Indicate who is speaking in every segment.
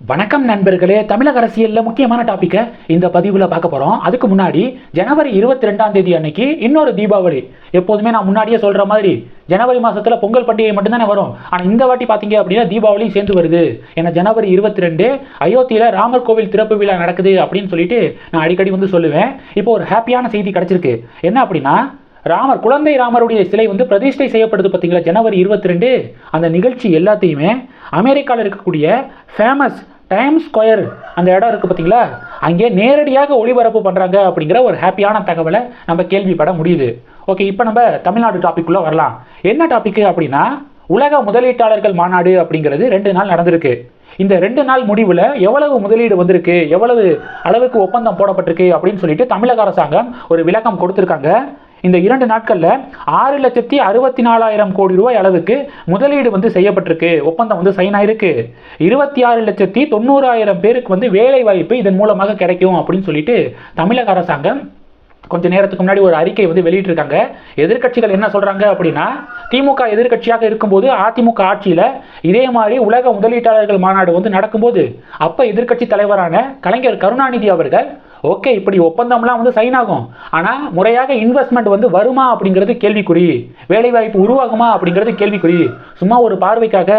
Speaker 1: வணக்கம் நண்பர்களே தமிழக அரசியலில் முக்கியமான டாப்பிக்கை இந்த பதிவில் பார்க்க போகிறோம் அதுக்கு முன்னாடி ஜனவரி இருபத்தி ரெண்டாம் தேதி அன்னைக்கு இன்னொரு தீபாவளி. எப்போதுமே நான் முன்னாடியே சொல்கிற மாதிரி ஜனவரி மாதத்தில் பொங்கல் பண்டிகை மட்டும்தானே வரும். ஆனால் இந்த வாட்டி பார்த்தீங்க அப்படின்னா தீபாவளி சேர்ந்து வருது. ஏன்னா ஜனவரி இருபத்தி ரெண்டு அயோத்தியில் ராமர் கோவில் திறப்பு விழா நடக்குது அப்படின்னு சொல்லிட்டு நான் அடிக்கடி வந்து சொல்லுவேன். இப்போ ஒரு ஹாப்பியான செய்தி கிடச்சிருக்கு. என்ன அப்படின்னா ராமர் குழந்தை ராமருடைய சிலை வந்து பிரதிஷ்டை செய்யப்படுது பார்த்தீங்களா? ஜனவரி இருபத்தி ரெண்டு அந்த நிகழ்ச்சி எல்லாத்தையுமே அமெரிக்காவில் இருக்கக்கூடிய ஃபேமஸ் டைம் ஸ்கொயர் அந்த இடம் இருக்குது பார்த்தீங்களா? அங்கே நேரடியாக ஒளிபரப்பு பண்ணுறாங்க அப்படிங்கிற ஒரு ஹாப்பியான தகவலை நம்ம கேள்விப்பட முடியுது. ஓகே இப்போ நம்ம தமிழ்நாடு டாபிக்குள்ளே வரலாம். என்ன டாபிக் அப்படின்னா உலக முதலீட்டாளர்கள் மாநாடு அப்படிங்கிறது ரெண்டு நாள் நடந்திருக்கு. இந்த ரெண்டு நாள் முடிவில் எவ்வளவு முதலீடு வந்திருக்கு எவ்வளவு அளவுக்கு ஒப்பந்தம் போடப்பட்டிருக்கு அப்படின்னு சொல்லிட்டு தமிழக அரசாங்கம் ஒரு விளக்கம் கொடுத்துருக்காங்க. இந்த இரண்டு நாட்களில் ஆறு லட்சத்தி அறுபத்தி நாலாயிரம் கோடி ரூபாய் அளவுக்கு முதலீடு வந்து செய்யப்பட்டிருக்கு. ஒப்பந்தம் வந்து சைன் ஆயிருக்கு. இருபத்தி ஆறு லட்சத்தி தொண்ணூறாயிரம் பேருக்கு வந்து வேலை வாய்ப்பு இதன் மூலமாக கிடைக்கும் அப்படின்னு சொல்லிட்டு தமிழக அரசாங்கம் கொஞ்ச நேரத்துக்கு முன்னாடி ஒரு அறிக்கை வந்து வெளியிட்டிருக்காங்க. எதிர்க்கட்சிகள் என்ன சொல்கிறாங்க அப்படின்னா திமுக எதிர்க்கட்சியாக இருக்கும்போது அதிமுக ஆட்சியில் இதே மாதிரி உலக முதலீட்டாளர்கள் மாநாடு வந்து நடக்கும்போது அப்போ எதிர்க்கட்சி தலைவரான கலைஞர் கருணாநிதி அவர்கள் ஓகே இப்படி ஒப்பந்தம்லாம் வந்து சைன் ஆகும். ஆனால் முறையாக இன்வெஸ்ட்மெண்ட் வந்து வருமா அப்படிங்கிறது கேள்விக்குறி. வேலைவாய்ப்பு உருவாகுமா அப்படிங்கிறது கேள்விக்குறி. சும்மா ஒரு பார்வைக்காக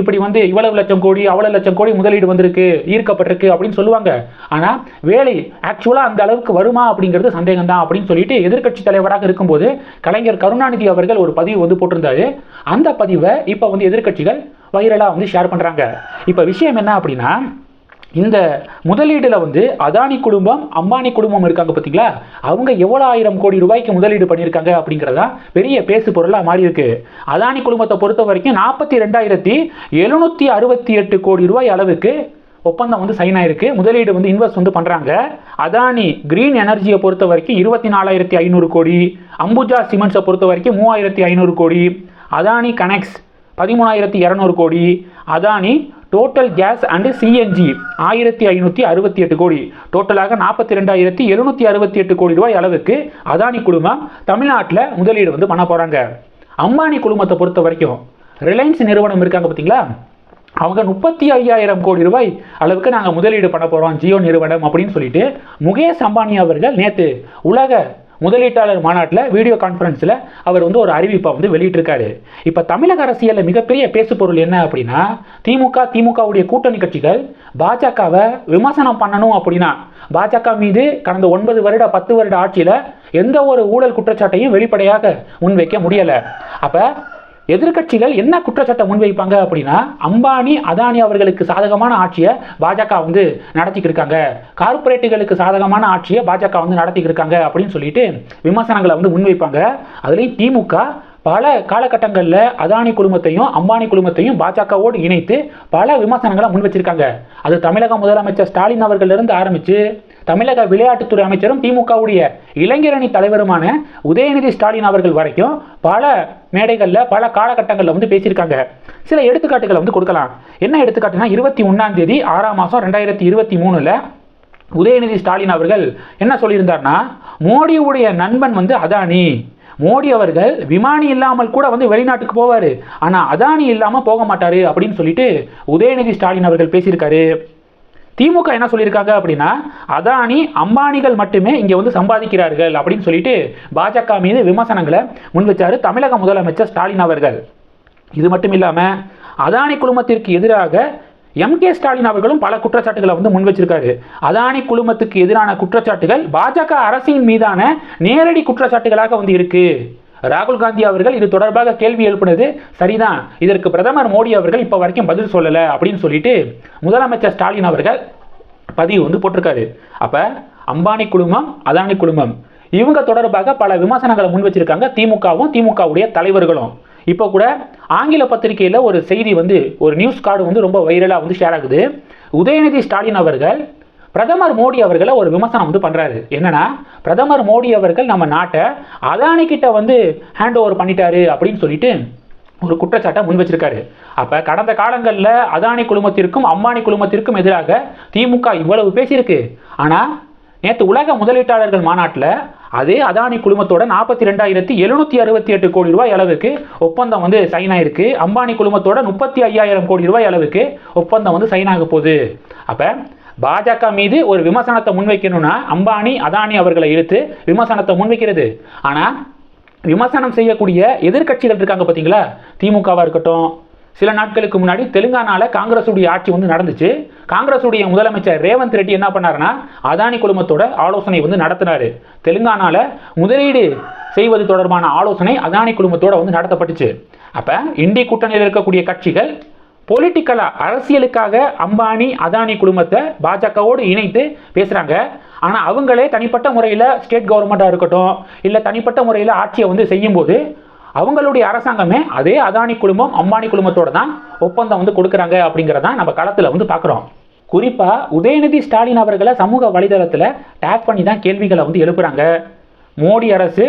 Speaker 1: இப்படி வந்து இவ்வளவு லட்சம் கோடி அவ்வளவு லட்சம் கோடி முதலீடு வந்திருக்கு ஈர்க்கப்பட்டிருக்கு அப்படின்னு சொல்லுவாங்க. ஆனால் வேலை ஆக்சுவலாக அந்த அளவுக்கு வருமா அப்படிங்கிறது சந்தேகம் தான் அப்படின்னு சொல்லிட்டு எதிர்க்கட்சி தலைவராக இருக்கும்போது கலைஞர் கருணாநிதி அவர்கள் ஒரு பதிவு வந்து போட்டிருந்தாரு. அந்த பதிவை இப்போ வந்து எதிர்க்கட்சிகள் வைரலாக வந்து ஷேர் பண்ணுறாங்க இப்போ விஷயம் என்ன அப்படின்னா இந்த முதலீடுல வந்து அதானி குடும்பம் அம்பானி குடும்பம் இருக்காங்க பார்த்தீங்களா அவங்க எவ்வளோ ஆயிரம் கோடி ரூபாய்க்கு முதலீடு பண்ணியிருக்காங்க அப்படிங்கிறதா பெரிய பேசு பொருளாக மாறி இருக்கு அதானி குடும்பத்தை பொறுத்த வரைக்கும் நாற்பத்தி ரெண்டாயிரத்தி எழுநூற்றி அறுபத்தி எட்டு கோடி ரூபாய் அளவுக்கு ஒப்பந்தம் வந்து சைன் ஆயிருக்கு. முதலீடு வந்து இன்வெஸ்ட் வந்து பண்ணுறாங்க அதானி கிரீன் எனர்ஜியை பொறுத்த வரைக்கும் இருபத்தி நாலாயிரத்தி ஐநூறு கோடி அம்புஜா சிமெண்ட்ஸை பொறுத்த வரைக்கும் மூவாயிரத்தி ஐநூறு கோடி அதானி கனெக்ட்ஸ் பதிமூணாயிரத்தி இரநூறு கோடி. Adani total gas and CNG ஆயிரத்தி ஐநூற்றி அறுபத்தி எட்டு கோடி. டோட்டலாக நாற்பத்தி ரெண்டாயிரத்தி எழுநூற்றி அறுபத்தி எட்டு கோடி ரூபாய் அளவுக்கு அதானி குழுமம் தமிழ்நாட்டில் முதலீடு வந்து பண்ண போகிறாங்க அம்பானி குழுமத்தை பொறுத்த வரைக்கும் ரிலையன்ஸ் நிறுவனம் இருக்காங்க பார்த்தீங்களா அவங்க முப்பத்தி ஐயாயிரம் கோடி ரூபாய் அளவுக்கு நாங்கள் முதலீடு பண்ண போகிறோம் ஜியோ நிறுவனம் அப்படின்னு சொல்லிட்டு முகேஷ் அம்பானி அவர்கள் நேற்று உலக முதலீட்டாளர் மாநாட்டில் வீடியோ கான்ஃபரன்ஸில் அவர் வந்து ஒரு அறிவிப்பை வந்து வெளியிட்டிருக்காரு. இப்போ தமிழக அரசியலில் மிகப்பெரிய பேசுபொருள் என்ன அப்படின்னா திமுக திமுகவுடைய கூட்டணி கட்சிகள் பாஜகவை விமர்சனம் பண்ணணும் அப்படின்னா பாஜக மீது கடந்த ஒன்பது வருட பத்து வருட ஆட்சியில் எந்த ஒரு ஊழல் குற்றச்சாட்டையும் வெளிப்படையாக முன்வைக்க முடியலை. அப்போ எதிர்க்கட்சிகள் என்ன குற்றச்சாட்டை முன்வைப்பாங்க அப்படின்னா அம்பானி அதானி அவர்களுக்கு சாதகமான ஆட்சியை பாஜக வந்து நடத்திக்கிட்டு இருக்காங்க. கார்ப்பரேட்டுகளுக்கு சாதகமான ஆட்சியை பாஜக வந்து நடத்திக்கிட்டு இருக்காங்க அப்படின்னு சொல்லிட்டு விமர்சனங்களை வந்து முன்வைப்பாங்க. அதுலேயும் திமுக பல காலகட்டங்களில் அதானி குழுமத்தையும் அம்பானி குழுமத்தையும் பாஜகவோடு இணைத்து பல விமர்சனங்களை முன் வச்சிருக்காங்க அது தமிழக முதலமைச்சர் ஸ்டாலின் அவர்களிலிருந்து ஆரம்பித்து தமிழக விளையாட்டுத்துறை அமைச்சரும் திமுகவுடைய இளைஞரணி தலைவருமான உதயநிதி ஸ்டாலின் அவர்கள் வரைக்கும் பல மேடைகளில் பல காலகட்டங்களில் வந்து பேசியிருக்காங்க. சில எடுத்துக்காட்டுகளை வந்து கொடுக்கலாம். என்ன எடுத்துக்காட்டுனா இருபத்தி ஒன்றாம் தேதி ஆறாம் மாதம் ரெண்டாயிரத்தி இருபத்தி மூணில் உதயநிதி ஸ்டாலின் அவர்கள் என்ன சொல்லியிருந்தார்னா மோடியுடைய நண்பன் வந்து அதானி. மோடி அவர்கள் விமானி இல்லாமல் கூட வந்து வெளிநாட்டுக்கு போவார். ஆனால் அதானி இல்லாமல் போக மாட்டார் அப்படின்னு சொல்லிட்டு உதயநிதி ஸ்டாலின் அவர்கள் பேசியிருக்காரு. திமுக என்ன சொல்லியிருக்காங்க அப்படின்னா அதானி அம்பானிகள் மட்டுமே இங்கே வந்து சம்பாதிக்கிறார்கள் அப்படின்னு சொல்லிட்டு பாஜக மீது விமர்சனங்களை முன்வச்சார் தமிழக முதலமைச்சர் ஸ்டாலின் அவர்கள். இது மட்டும் இல்லாமல் அதானி குழுமத்திற்கு எதிராக எம். கே. ஸ்டாலின் அவர்களும் பல குற்றச்சாட்டுகளை வந்து முன் வச்சிருக்காரு. அதானி குழுமத்துக்கு எதிரான குற்றச்சாட்டுகள் பாஜக அரசின் மீதான நேரடி குற்றச்சாட்டுகளாக வந்து இருக்குது ராகுல் காந்தி அவர்கள் இது தொடர்பாக கேள்வி எழுப்பினது சரிதான் இதற்கு பிரதமர் மோடி அவர்கள் இப்போ வரைக்கும் பதில் சொல்லலை அப்படின்னு சொல்லிட்டு முதலமைச்சர் ஸ்டாலின் அவர்கள் பதிவு வந்து போட்டிருக்காரு. அப்போ அம்பானி குழுமம் அதானி குழுமம் இவங்க தொடர்பாக பல விமர்சனங்களை முன் வச்சிருக்காங்க திமுகவும் திமுகவுடைய தலைவர்களும். இப்போ கூட ஆங்கில பத்திரிகையில் ஒரு செய்தி வந்து ஒரு நியூஸ் கார்டு வந்து ரொம்ப வைரலாக வந்து ஷேர் ஆகுது. உதயநிதி ஸ்டாலின் அவர்கள் பிரதமர் மோடி அவர்களை ஒரு விமர்சனம் வந்து பண்ணுறாரு என்னன்னா பிரதமர் மோடி அவர்கள் நம்ம நாட்டை அதானி கிட்ட வந்து ஹேண்ட் ஓவர் பண்ணிட்டாரு அப்படின்னு சொல்லிட்டு ஒரு குற்றச்சாட்டை முன் வச்சிருக்காரு. அப்போ கடந்த காலங்களில் அதானி குழுமத்திற்கும் அம்பானி குழுமத்திற்கும் எதிராக திமுக இவ்வளவு பேசியிருக்கு. ஆனால் நேற்று உலக முதலீட்டாளர்கள் மாநாட்டில் அதே அதானி குழுமத்தோட நாற்பத்தி ரெண்டாயிரத்தி எழுநூத்தி அறுபத்தி எட்டு கோடி ரூபாய் அளவுக்கு ஒப்பந்தம் வந்து சைன் ஆயிருக்கு. அம்பானி குழுமத்தோட முப்பத்தி ஐயாயிரம் கோடி ரூபாய் அளவுக்கு ஒப்பந்தம் வந்து சைன் ஆக போகுது. அப்போ பாஜக மீது ஒரு விமர்சனத்தை முன்வைக்கணும்னா அம்பானி அதானி அவர்களை இழுத்து விமர்சனத்தை முன்வைக்கிறது. ஆனால் விமர்சனம் செய்யக்கூடிய எதிர்க்கட்சிகள் இருக்காங்க பார்த்தீங்களா? திமுகவாக இருக்கட்டும் சில நாட்களுக்கு முன்னாடி தெலுங்கானாவில் காங்கிரஸுடைய ஆட்சி வந்து நடந்துச்சு. காங்கிரஸுடைய முதலமைச்சர் ரேவந்த் ரெட்டி என்ன பண்ணாருன்னா அதானி குழுமத்தோட ஆலோசனை வந்து நடத்தினாரு. தெலுங்கானால முதலீடு செய்வது தொடர்பான ஆலோசனை அதானி குழுமத்தோட வந்து நடத்தப்பட்டுச்சு. அப்போ இந்தி கூட்டணியில் இருக்கக்கூடிய கட்சிகள் பொலிட்டிக்கலா அரசியலுக்காக அம்பானி அதானி குழுமத்தை பாஜகவோடு இணைத்து பேசுறாங்க. ஆனா அவங்களே தனிப்பட்ட முறையில் ஸ்டேட் கவர்மெண்ட்டாக இருக்கட்டும் இல்லை தனிப்பட்ட முறையில் ஆட்சியை வந்து செய்யும்போது அவங்களுடைய அரசாங்கமே அதே அதானி குழுமம் அம்பானி குழுமத்தோட தான் ஒப்பந்தம் வந்து கொடுக்குறாங்க அப்படிங்கிறத நம்ம களத்தில் வந்து பார்க்குறோம் குறிப்பாக உதயநிதி ஸ்டாலின் அவர்களை சமூக வலைதளத்தில் டேக் பண்ணி தான் கேள்விகளை வந்து எழுப்புறாங்க. மோடி அரசு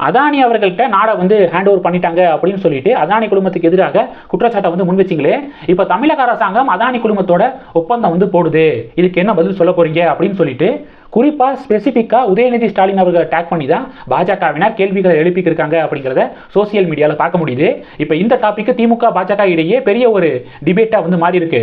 Speaker 1: அதானி அவர்கள்ட்ட நாடை வந்து ஹேண்ட் ஓவர் பண்ணிட்டாங்க அப்படின்னு சொல்லிட்டு அதானி குழுமத்துக்கு எதிராக குற்றச்சாட்டை வந்து முன் வச்சிங்களே இப்போ தமிழக அரசாங்கம் அதானி குழுமத்தோட ஒப்பந்தம் வந்து போடுது. இதுக்கு என்ன பதில் சொல்ல போறீங்க அப்படின்னு சொல்லிட்டு குறிப்பாக ஸ்பெசிஃபிக்காக உதயநிதி ஸ்டாலின் அவர்களை டேக் பண்ணி தான் பாஜகவினர் கேள்விகளை எழுப்பிக்கிருக்காங்க அப்படிங்கிறத சோசியல் மீடியாவில் பார்க்க முடியுது. இப்போ இந்த டாப்பிக்கு திமுக பாஜக இடையே பெரிய ஒரு டிபேட்டாக வந்து மாறி இருக்கு